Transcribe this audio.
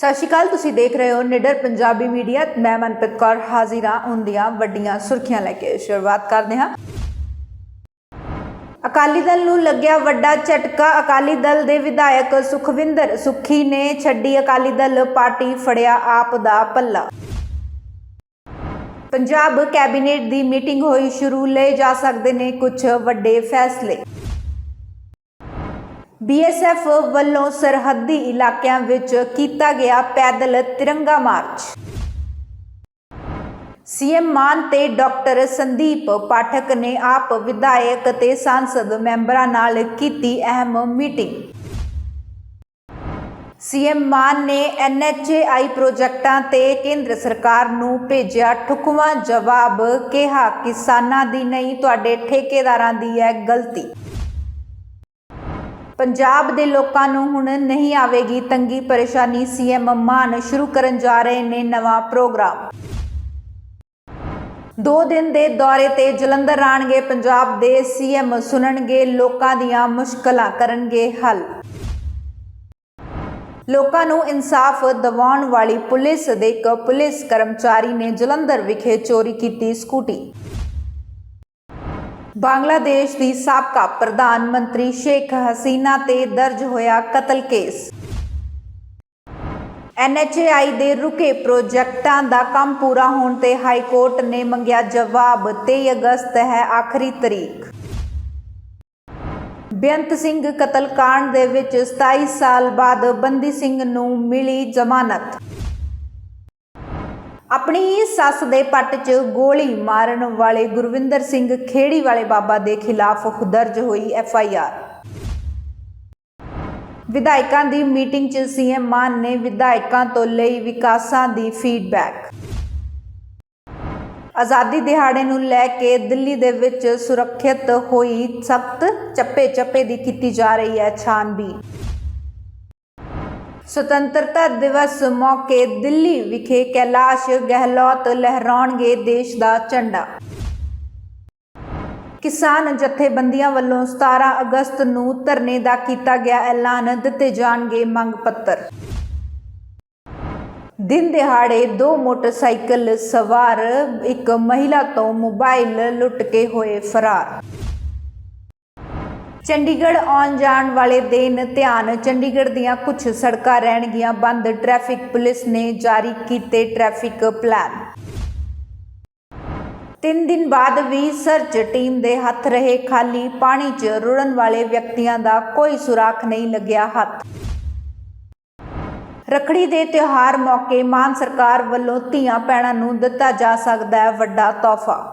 ਸਤਿ ਸ਼੍ਰੀ ਅਕਾਲ, ਤੁਸੀਂ ਦੇਖ ਰਹੇ ਹੋ ਨਿਡਰ ਪੰਜਾਬੀ ਮੀਡੀਆ। ਮੈਂ ਮਨਪ੍ਰੀਤ ਕੌਰ, ਹਾਜ਼ਰ ਹੁੰਦੀਆਂ ਵੱਡੀਆਂ ਸੁਰਖੀਆਂ ਲੈ ਕੇ। ਸ਼ੁਰੂਆਤ ਕਰਦੇ ਹਾਂ। ਅਕਾਲੀ ਦਲ ਨੂੰ ਲੱਗਿਆ ਵੱਡਾ ਝਟਕਾ। ਅਕਾਲੀ ਦਲ ਦੇ ਵਿਧਾਇਕ ਸੁਖਵਿੰਦਰ ਸੁਖੀ ਨੇ ਛੱਡੀ ਅਕਾਲੀ ਦਲ ਪਾਰਟੀ, ਫੜਿਆ ਆਪ ਦਾ ਪੱਲਾ। ਪੰਜਾਬ ਕੈਬਨਿਟ ਦੀ ਮੀਟਿੰਗ ਹੋਈ ਸ਼ੁਰੂ, ਲਏ ਜਾ ਸਕਦੇ ਨੇ ਕੁਝ ਵੱਡੇ ਫੈਸਲੇ। ਬੀਐਸਐਫ ਵੱਲੋਂ ਸਰਹੱਦੀ ਇਲਾਕਿਆਂ ਵਿੱਚ ਕੀਤਾ ਗਿਆ ਪੈਦਲ ਤਿਰੰਗਾ ਮਾਰਚ। ਸੀਐਮ ਮਾਨ ਤੇ ਡਾਕਟਰ ਸੰਦੀਪ ਪਾਠਕ ਨੇ ਆਪ ਵਿਧਾਇਕ ਤੇ ਸੰਸਦ ਮੈਂਬਰਾਂ ਨਾਲ ਕੀਤੀ ਅਹਿਮ ਮੀਟਿੰਗ। ਸੀਐਮ ਮਾਨ ਨੇ ਐਨਐਚਏਆਈ ਪ੍ਰੋਜੈਕਟਾਂ ਤੇ ਕੇਂਦਰ ਸਰਕਾਰ ਨੂੰ ਭੇਜਿਆ ਠੁਕਵਾਂ ਜਵਾਬ, ਕਿਹਾ, ਕਿਸਾਨਾਂ ਦੀ ਨਹੀਂ, ਤੁਹਾਡੇ ਠੇਕੇਦਾਰਾਂ ਦੀ ਹੈ ਗਲਤੀ। ਪੰਜਾਬ ਦੇ ਲੋਕਾਂ ਨੂੰ ਹੁਣ ਨਹੀਂ ਆਵੇਗੀ ਤੰਗੀ ਪਰੇਸ਼ਾਨੀ, ਸੀਐਮ ਮਾਨ ਸ਼ੁਰੂ ਕਰਨ ਜਾ ਰਹੇ ਨੇ ਨਵਾਂ ਪ੍ਰੋਗਰਾਮ। ਦੋ ਦਿਨ ਦੇ ਦੌਰੇ ਤੇ ਜਲੰਧਰ ਆਣਗੇ, ਪੰਜਾਬ ਦੇ ਸੀਐਮ ਸੁਣਨਗੇ, ਲੋਕਾਂ ਦੀਆਂ ਮੁਸ਼ਕਲਾਂ ਕਰਨਗੇ ਹੱਲ। ਲੋਕਾਂ ਨੂੰ ਇਨਸਾਫ ਦਿਵਾਉਣ ਵਾਲੀ ਪੁਲਿਸ ਦੇ ਇੱਕ ਪੁਲਿਸ ਕਰਮਚਾਰੀ ਨੇ ਜਲੰਧਰ ਵਿਖੇ ਚੋਰੀ ਕੀਤੀ ਸਕੂਟੀ। ਬੰਗਲਾਦੇਸ਼ ਦੀ ਸਾਬਕਾ ਪ੍ਰਧਾਨ ਮੰਤਰੀ ਸ਼ੇਖ ਹਸੀਨਾ ਤੇ ਦਰਜ ਹੋਇਆ ਕਤਲ ਕੇਸ। ਐਨਐਚਏਆਈ ਦੇ ਰੁਕੇ ਪ੍ਰੋਜੈਕਟਾਂ ਦਾ ਕੰਮ ਪੂਰਾ ਹੋਣ ਤੇ ਹਾਈ ਕੋਰਟ ਨੇ ਮੰਗਿਆ ਜਵਾਬ 23 ਅਗਸਤ ਹੈ ਆਖਰੀ ਤਰੀਕ। ਬੇਅੰਤ ਸਿੰਘ ਕਤਲकांड ਦੇ ਵਿੱਚ 27 ਸਾਲ ਬਾਅਦ ਬੰਦੀ ਸਿੰਘ ਨੂੰ ਮਿਲੀ ਜ਼ਮਾਨਤ। ਆਪਣੀ ਸੱਸ ਦੇ ਪੱਟ 'ਚ ਗੋਲੀ ਮਾਰਨ ਵਾਲੇ ਗੁਰਵਿੰਦਰ ਸਿੰਘ ਖੇੜੀ ਵਾਲੇ ਬਾਬਾ ਦੇ ਖਿਲਾਫ ਦਰਜ ਹੋਈ ਐਫ ਆਈ ਆਰ। ਵਿਧਾਇਕਾਂ ਦੀ ਮੀਟਿੰਗ 'ਚ ਸੀਐਮ ਮਾਨ ਨੇ ਵਿਧਾਇਕਾਂ ਤੋਂ ਲਈ ਵਿਕਾਸਾਂ ਦੀ ਫੀਡਬੈਕ। ਆਜ਼ਾਦੀ ਦਿਹਾੜੇ ਨੂੰ ਲੈ ਕੇ ਦਿੱਲੀ ਦੇ ਵਿੱਚ ਸੁਰੱਖਿਅਤ ਹੋਈ ਸਖਤ ਚੱਪੇ ਚੱਪੇ ਦੀ ਕੀਤੀ ਜਾ ਰਹੀ ਹੈ ਛਾਨਬੀਨ। ਸੁਤੰਤਰਤਾ ਦਿਵਸ ਮੌਕੇ ਦਿੱਲੀ ਵਿਖੇ ਕੈਲਾਸ਼ ਗਹਿਲੋਤ ਲਹਿਰਾਉਣਗੇ ਦੇਸ਼ ਦਾ ਝੰਡਾ। ਕਿਸਾਨ ਜਥੇਬੰਦੀਆਂ ਵੱਲੋਂ 17 ਅਗਸਤ ਨੂੰ ਧਰਨੇ ਦਾ ਕੀਤਾ ਗਿਆ ਐਲਾਨ, ਦਿੱਤੇ ਜਾਣਗੇ ਮੰਗ ਪੱਤਰ। ਦਿਨ ਦਿਹਾੜੇ ਦੋ ਮੋਟਰਸਾਈਕਲ ਸਵਾਰ, ਇੱਕ ਮਹਿਲਾ ਤੋਂ ਮੋਬਾਈਲ ਲੁੱਟ ਕੇ ਹੋਏ ਫਰਾਰ। ਚੰਡੀਗੜ੍ਹ ਆਉਣ ਜਾਣ ਵਾਲੇ ਦਿਨ ਧਿਆਨ, ਚੰਡੀਗੜ੍ਹ ਦੀਆਂ ਕੁਝ ਸੜਕਾਂ ਰਹਿਣਗੀਆਂ ਬੰਦ, ਟ੍ਰੈਫਿਕ ਪੁਲਿਸ ਨੇ ਜਾਰੀ ਕੀਤੇ ਟ੍ਰੈਫਿਕ ਪਲਾਨ। ਤਿੰਨ ਦਿਨ ਬਾਅਦ ਵੀ ਸਰਚ ਟੀਮ ਦੇ ਹੱਥ ਰਹੇ ਖਾਲੀ, ਪਾਣੀ 'ਚ ਰੁੜਨ ਵਾਲੇ ਵਿਅਕਤੀਆਂ ਦਾ ਕੋਈ ਸੁਰਾਖ ਨਹੀਂ ਲੱਗਿਆ ਹੱਥ। ਰਖੜੀ ਦੇ ਤਿਉਹਾਰ ਮੌਕੇ ਮਾਨ ਸਰਕਾਰ ਵੱਲੋਂ ਧੀਆਂ ਭੈਣਾਂ ਨੂੰ ਦਿੱਤਾ ਜਾ ਸਕਦਾ ਹੈ ਵੱਡਾ ਤੋਹਫਾ।